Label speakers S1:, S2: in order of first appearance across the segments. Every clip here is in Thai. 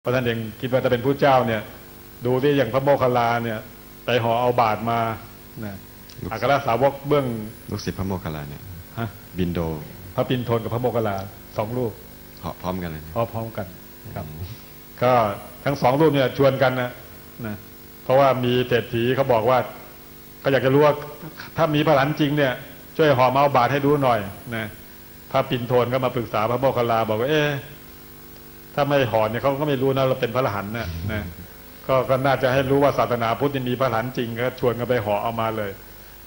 S1: เพราะท่านเองคิดว่าจะเป็นผู้เจ้าเนี่ย ดูที่อย่างพระโมคคัลลาเนี่ยไปห่อเอาบาทมานะอัครสาวกเบื้อง
S2: ลูกศิษย์พระโมคคัลลาเนี่ย
S1: ฮะ
S2: บินโด
S1: พระปินโทนกับพระโมคคัลลาสองรูป
S2: เหาะพร้อมกันเลยเนี่ย
S1: พร้อมๆกันครับ ก็ทั้งสองรูปเนี่ยชวนกันนะนะเพราะว่ามีเศรษฐีเขาบอกว่าก็อยากจะรู้ว่าถ้ามีพระหลานจริงเนี่ยช่วยห่อมาเอาบาทให้ดูหน่อยนะพระปินโทนก็มาปรึกษาพระโมคคัลลาบอกว่าเอ๊ะ ถ้าไม่ห่อเนี่ยเขาก็ไม่รู้นะเราเป็นพระอรหันต์นะนะก็ก็น่าจะให้รู้ว่าศาสนาพุทธมีพระอรหันต์จริงก็ชวนกันไปห่อเอามาเลย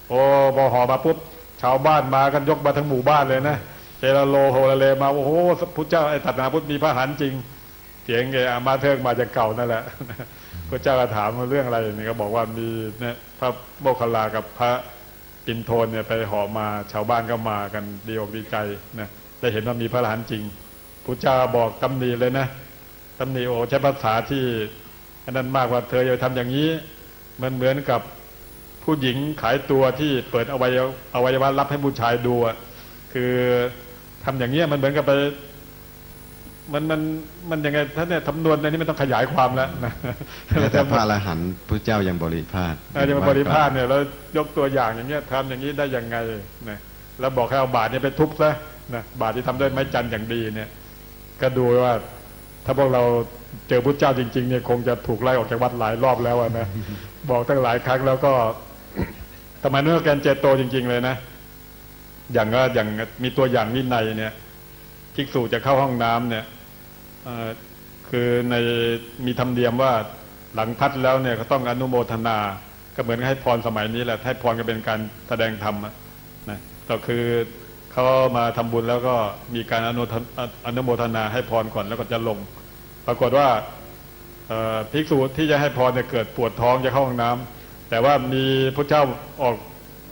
S1: โอ้พอห่อมาปุ๊บชาวบ้านมากันยกมาทั้งหมู่บ้านเลยนะเจรโลโฮลาเลมาโอ้โหพุทธเจ้าไอ้ศาสนาพุทธมีพระอรหันต์จริงเสียงเอมาเทิงมาจากเก่านั่นแหละพระเจ้าก็ถามเรื่องอะไรนี่ก็บอกว่ามีเนี่ยพระโมคคัลลากับพระปินโทนเนี่ยไปหอมาชาวบ้านก็มากันดีอกดีใจนะได้เห็นว่ามีพระอรหันจริง พระเจ้าบอกตำหนิเลยนะตำหนิโอ้ใช้ภาษาที่อันนั้นมากว่าเธออย่าทำอย่างนี้ มันเหมือนกับผู้หญิงขายตัวที่เปิดอวัยวะอวัยวะรับให้ผู้ชายดูอะคือทำอย่างเนี้ยมันเหมือนกับไป มันมันมันยังไงท่านเนี่ยทำนวนในนี้ไม่ต้องขยายความแล้วนะ
S2: แม้แต่พระอรหันต์พระเจ้ายังบริพาท
S1: อาจะมาบริพาทเนี่ยแล้วยกตัวอย่างอย่างเงี้ยทำอย่างนี้ได้ยังไงนะแล้วบอกให้เอาบาทเนี่ยไปทุบซะนะบาทที่ทำด้วยไม้จันทร์อย่างดีเนี่ย ก็ดูว่า ถ้าพวกเราเจอพุทธเจ้าจริงๆเนี่ยคงจะถูกไล่ออกจากวัดหลายรอบแล้วนะบอกตั้งหลายครั้งแล้วก็ทำไมเนื้อแกนเจโตจริง ๆ เลยนะ อย่างก็อย่างมีตัวอย่างวินัยเนี่ยภิกษุจะเข้าห้องน้ำเนี่ยคือในมีธรรมเนียมว่าหลังพัดแล้วเนี่ยก็ต้องอนุโมทนา ก็เหมือนให้พรสมัยนี้แหละให้พรก็เป็นการแสดงธรรมนะก็คือ เขามาทำบุญแล้วก็มีการอนุอนุโมทนาให้พรก่อนแล้วก็จะลง ปรากฏว่าภิกษุที่จะให้พรเนี่ยเกิดปวดท้องจะเข้าห้องน้ำแต่ว่ามีพระเจ้าออก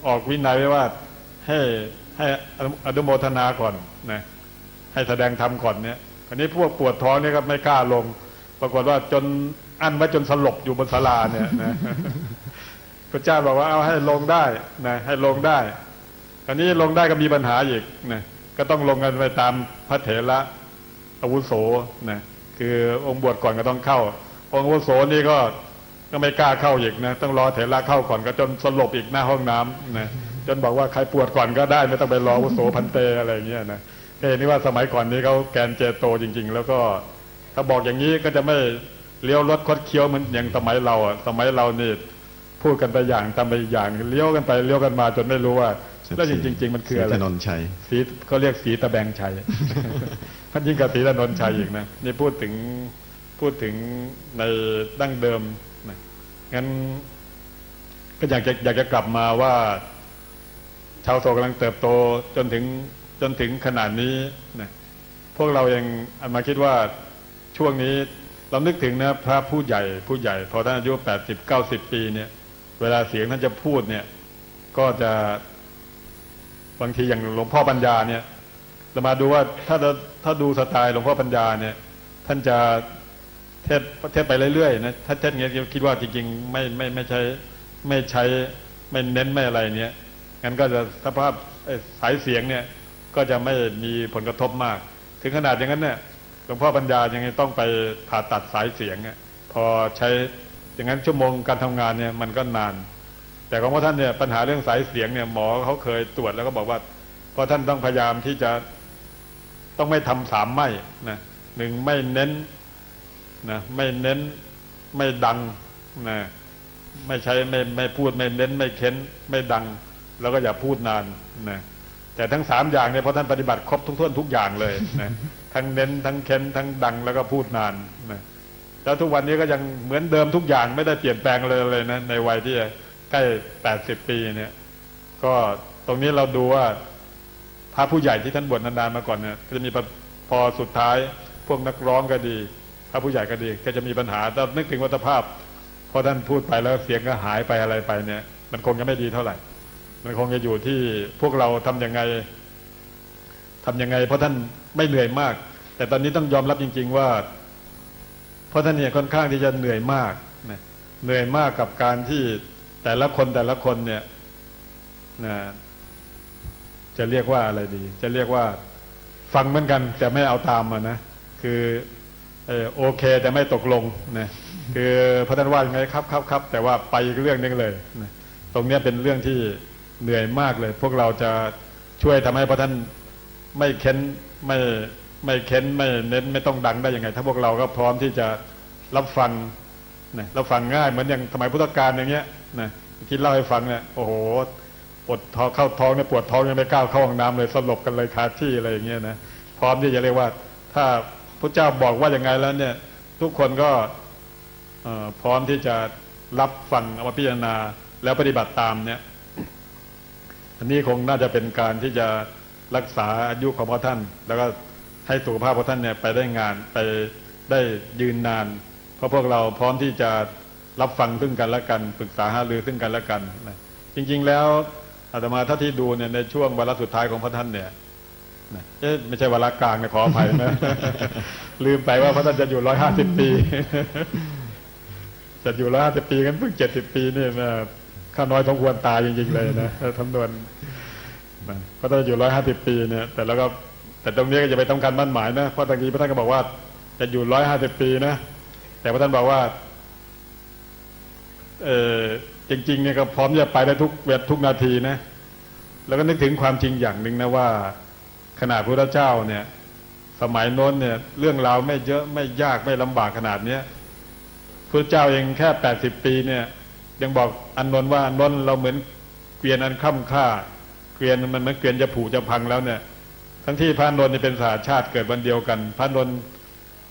S1: ออกวินัยไว้ว่าให้ให้อนุโมทนาก่อนนะให้แสดงธรรมก่อนเนี่ยอันนี้พวกปวดท้องเนี่ยก็ไม่กล้าลง ปรากฏว่าจนอั้นไว้จนสลบอยู่บนศาลาเนี่ยนะพระเจ้าบอกว่าเอาให้ลงได้นะให้ลงได้ อันนี้ลงได้ก็มีปัญหาอีกนะก็ต้องลงกันไปตามพระเถระอาวุโสนะคือองค์บวชก่อนก็ต้องเข้า องค์อาวุโสนี่ก็ก็ไม่กล้าเข้าอีกนะต้องรอเถระเข้าก่อนก็จนสลบอีกหน้าห้องน้ำนะจนบอกว่าใครปวดก่อนก็ได้ไม่ต้องไปรออาวุโสพันเตอะไรเงี้ยนะเห็นนี่ว่าสมัยก่อนนี้เขาแกนเจโตจริง ๆ แล้วก็ถ้าบอกอย่างนี้ก็จะไม่เลี้ยวรถคดเคี้ยวเหมือนอย่างสมัยเราอะสมัยเรานี่พูดกันไปอย่างทำไปอย่างเลี้ยวกันไปเลี้ยวกันมาจนไม่รู้ว่า แล้วจริงๆมันคืออะไร
S2: ศถนนชัย
S1: สีเขาเรียกสีตะแบงชัยมันยิ่งกับสีตะนนชัยอีกนะนี่พูดถึงพูดถึงในดั้งเดิมนะงั้นก็อยากจะอยากจะกลับมาว่า ชาวโซกำลังเติบโตจนถึงจนถึงขนาดนี้นะพวกเรายังอันมาคิดว่าช่วงนี้เรานึกถึงนะพระผู้ใหญ่ผู้ใหญ่ พอท่านอายุแปดสิบเก้าสิบปีเนี่ย เวลาเสียงท่านจะพูดเนี่ย ก็จะ บางทีอย่างหลวงพ่อปัญญาเนี่ยเรามาดูว่าถ้าถ้าดูสไตล์หลวงพ่อปัญญาเนี่ย ท่านจะเทศเทศไปเรื่อยๆนะถ้าเทศเงี้ยคิดว่าจริงๆไม่ไม่ไม่ใช้ไม่ใช้ไม่เน้นไม่อะไรเนี่ยงั้นก็จะสภาพสายเสียงเนี่ยก็จะไม่มีผลกระทบมาก ถึงขนาดอย่างนั้นเนี่ยหลวงพ่อปัญญายังไงต้องไปผ่าตัดสายเสียงอะพอใช้อย่างนั้นชั่วโมงการทำงานเนี่ยมันก็นาน แต่ของพระท่านเนี่ยปัญหาเรื่องสายเสียงเนี่ยหมอเขาเคยตรวจแล้วก็บอกว่าพระท่านต้องพยายามที่จะต้องไม่ทำสามไม่นะหนึ่งไม่เน้นนะไม่เน้นไม่ดังนะไม่ใช้ไม่ไม่พูดไม่เน้น ไม่เค้น ไม่ดัง แล้วก็อย่าพูดนานนะแต่ทั้งสามอย่างเนี่ยเพราะท่านปฏิบัติครบทุกท่วนทุกอย่างเลยนะทั้งเน้นทั้งเค้นทั้งดังแล้วก็พูดนานนะแล้วทุกวันนี้ก็ยังเหมือนเดิมทุกอย่างไม่ได้เปลี่ยนแปลงเลยเลยนะในวัยที่ ใกล้แปดสิบปีเนี่ย ก็ตรงนี้เราดูว่าพระผู้ใหญ่ที่ท่านบวชนานๆมาก่อนเนี่ยจะมีพอสุดท้ายพวกนักร้องก็ดี พระผู้ใหญ่ก็ดี ก็จะมีปัญหาแต่นึกถึงวัตภาพพอท่านพูดไปแล้วเสียงก็หายไปอะไรไปเนี่ย มันคงจะไม่ดีเท่าไหร่ มันคงจะอยู่ที่พวกเราทำยังไงทำยังไง เพราะท่านไม่เหนื่อยมาก แต่ตอนนี้ต้องยอมรับจริง ๆว่า เพราะท่านเนี่ยค่อนข้างที่จะเหนื่อยมากเหนื่อยมากกับการที่ แต่ละคนแต่ละคนเนี่ยนะจะเรียกว่าอะไรดี จะเรียกว่าฟังเหมือนกัน แต่ไม่เอาตามมานะ คืออโอเค แต่ไม่ตกลงนะคือพระท่านว่าอยังไงครับครับครับแต่ว่าไปอีกเรื่องนึงเลยนะตรงเนี้ยเป็นเรื่องที่เหนื่อยมากเลย พวกเราจะช่วยทำให้พระท่านไม่เค้นไม่ไม่เค้นไม่เน้นไม่ต้องดังได้ยังไง ถ้าพวกเราก็พร้อมที่จะรับฟัง นะรับฟังง่ายเหมือนอย่างสมัยพุทธกาลอย่างเงี้ยนะคิดเล่าให้ฟังเนี่ยโอ้โหปวดท้องเข้าท้องเนี่ยปวดท้องยังไม่กล้าเข้าห้องน้ำเลยสลบกันเลยคาที่อะไรอย่างเงี้ยนะพร้อมที่จะเรียกว่า ถ้าพระเจ้าบอกว่าอย่างไงแล้วเนี่ย ทุกคนก็พร้อมที่จะรับฟังเอามาพิจารณาแล้วปฏิบัติตามเนี่ย อันนี้คงน่าจะเป็นการที่จะรักษาอายุของพระท่าน แล้วก็ให้สุขภาพพระท่านเนี่ยไปได้งานไปได้ยืนนาน เพราะพวกเราพร้อมที่จะรับฟังซึ่งกันและกันปรึกษาหารือซึ่งกันและกันนะจริง ๆ แล้วอาตมาถ้าที่ดูเนี่ยในช่วงวาระสุดท้ายของพระท่านเนี่ยนะเอ๊ะไม่ใช่วาระกลางนะขออภัยนะ ลืมไปว่าพระท่านจะอยู่ร้อยห้าสิบปี จะอยู่ร้อยห้าสิบปีกันเพิ่งเจ็ดสิบปีนี่นะข้าน้อยสมควรตายจริงๆเลยนะทำนวนพระท่านอยู่ร้อยห้าสิบปีเนี่ย แต่แล้วก็แต่ตรงนี้ก็จะไปต้องการมั่นหมายนะเพราะตะกี้พระท่านก็บอกว่า จะอยู่ร้อยห้าสิบปีนะ แต่พระท่านบอกว่า เออจริงๆเนี่ยก็พร้อมจะไปได้ทุกเวททุกนาทีนะ แล้วก็นึกถึงความจริงอย่างหนึ่งนะว่า ขนาดพระเจ้าเนี่ย สมัยโน้นเนี่ย เรื่องราวไม่เยอะไม่ยากไม่ลำบากขนาดเนี้ยพระเจ้าเองแค่แปดสิบปีเนี่ย ยังบอกอันนนว่าอันนเราเหมือนเกวียนอันค่ำค่าเกวียนมันเหมือนเกวียนจะผุจะพังแล้วเนี่ย ทั้งที่พระนนท์เนี่ยเป็นสหชาติเกิดวันเดียวกัน พระนนท์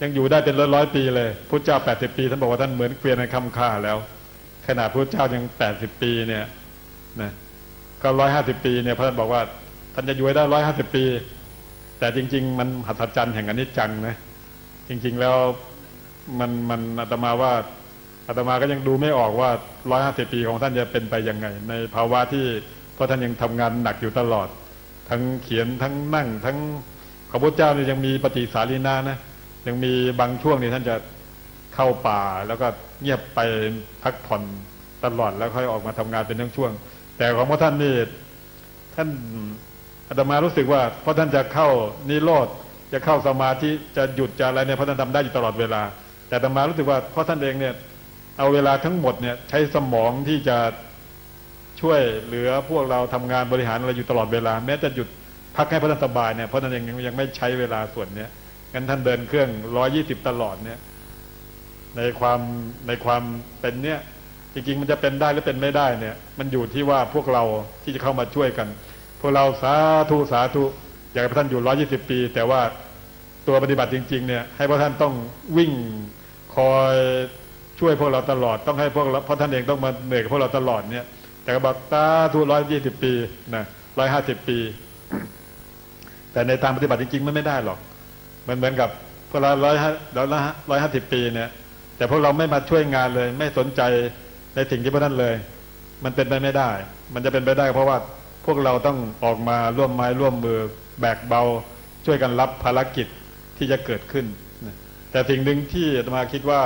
S1: ยังอยู่ได้เป็นร้อยร้อยปีเลยพระเจ้าแปดสิบปีท่านบอกว่าท่านเหมือนเกวียนอันคำค่าแล้ว ขนาดพระเจ้ายังแปดสิบปีเนี่ยนะก็ร้อยห้าสิบปีเนี่ยพระท่านบอกว่า ท่านจะอยู่ได้ร้อยห้าสิบปี แต่จริง ๆ มันหัศจรรย์แห่งอนิจจังนะจริง ๆแล้วมันมันอาตมาว่าอาตมาก็ยังดูไม่ออกว่าร้อยห้าสิบปีของท่านจะเป็นไปยังไง ในภาวะที่เพราะท่านยังทำงานหนักอยู่ตลอด ทั้งเขียนทั้งนั่ง ทั้งขพระเจ้านี่ยังมีปฏิสารีนานะ ยังมีบางช่วงนี่ท่านจะเข้าป่าแล้วก็เงียบไปพักผ่อนตลอดแล้วค่อยออกมาทำงานเป็นช่วงๆแต่ของพระท่านนี่ท่านอาตมารู้สึกว่าเพราะท่านจะเข้านิโรธจะเข้าสมาธิจะหยุดจะอะไรเนี่ยพระท่านทำได้อยู่ตลอดเวลา แต่อาตมารู้สึกว่าเพราะท่านเองเนี่ยเอาเวลาทั้งหมดเนี่ยใช้สมองที่จะช่วยเหลือพวกเราทำงานบริหารอะไรอยู่ตลอดเวลา แม้จะหยุดพักให้พระท่านสบายเนี่ยพระท่านเองยังยังไม่ใช้เวลาส่วนเนี้ย งั้นท่านเดินเครื่องร้อยี่สิบตลอดเนี่ย ในความในความเป็นเนี่ย จริงๆมันจะเป็นได้หรือเป็นไม่ได้เนี่ย มันอยู่ที่ว่าพวกเราที่จะเข้ามาช่วยกัน พวกเราสาธุสาธุอยากให้ท่านอยู่ร้อยี่สิบปี แต่ว่าตัวปฏิบัติจริง ๆ เนี่ย ให้พระท่านต้องวิ่งคอยช่วยพวกเราตลอดต้องให้พวกเราเพราะท่านเองต้องมาเหนื่อยกับพวกเราตลอดเนี่ย แต่ก็บอกสาธุร้อยยี่สิบปีนะร้อยห้าสิบปี แต่ในทางปฏิบัติจริงๆมันไม่ได้หรอก มันเหมือนกับพวกเราร้อยห้าร้อยห้าสิบปีเนี่ย แต่พวกเราไม่มาช่วยงานเลย ไม่สนใจในสิ่งที่พวกนั้นเลย มันเป็นไปไม่ได้ มันจะเป็นไปได้ เพราะว่าพวกเราต้องออกมาร่วมไม้ร่วมมือแบกเบา ช่วยกันรับภารกิจที่จะเกิดขึ้น แต่สิ่งหนึ่งที่อาตมาคิดว่า